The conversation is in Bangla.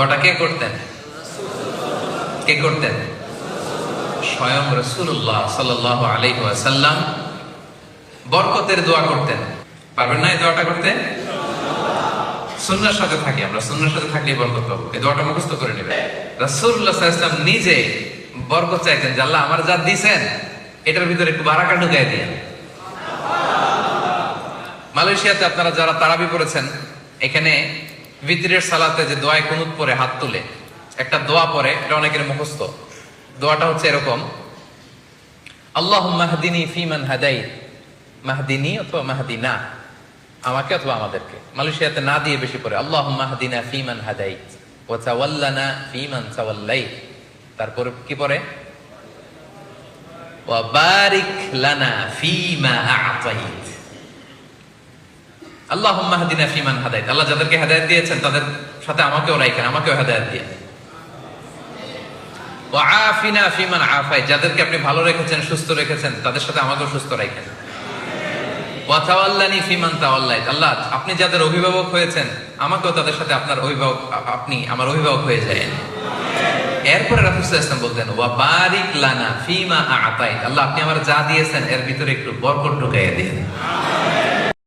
দোয়াটা কে করতেন? কে করতেন? স্বয়ং রসুল্লাহ সাল্লাহ আলহাসাল্লাম বরকতের দোয়া করতেন। পারবেন না এই দোয়াটা করতে? সুন্নার সাথে থাকি আমরা, সুন্নার সাথে থাকলে বরকত পাবো। এই দোয়াটা মুখস্থ করে নেবে রাসূলুল্লাহ সাল্লাল্লাহু নিজে বরকত চাইতেন যে আল্লাহ আমার যা দিছেন, এটার ভিতরে একটু বারাকা ঢুকাই দিয়ে মালয়েশিয়াতে আপনারা যারা তারাবি পড়েছেন, এখানে ভিতরের সালাতে যে দোয়ায় কুনুত পরে হাত তুলে, একটা দোয়া পরে, এটা অনেকের মুখস্থ। দোয়াটা হচ্ছে এরকম আল্লাহ মাহদিনী ফিমান হাদাই মাহদিনী অথবা মাহদিনা, আমাকে অথবা আমাদেরকে। মালয়েশিয়াতে না দিয়ে বেশি পড়ে আল্লাহ মাহদিনা ফিমান হাদাই ও চাওয়াল্লানা ফিমান চাওয়াল্লাই তারপর কি পরে ওয়াবারিক লানা ফিমা আ'তাইত। আল্লাহ মাহদিনা ফিমান হাদাইত। আল্লাহ যাদেরকে হেদায়ত দিয়েছেন, তাদের সাথে আমাকেও রাখেন আমাকেও হেদায়ত দিয়ে। আফিনা ফিমান আফাই যাদেরকে আপনি ভালো রেখেছেন, সুস্থ রেখেছেন, তাদের সাথে আমাকেও সুস্থ রাখেন ওয়াতাওয়াল্লানি ফিমান তাওয়াল্লাইত। আল্লাহ, আপনি যাদের অভিভাবক হয়েছেন, আমাকেও তাদের সাথে আপনার অভিভাবক, আপনি আমার অভিভাবক হয়ে যায় এরপরে রাফিসুল ইসলাম বলতেন, ওয়া বারিক লানা ফিমা আতাইত। আল্লাহ, আপনি আমার যা দিয়েছেন, এর ভিতরে একটু বরকত ঢুকাইয়া দিন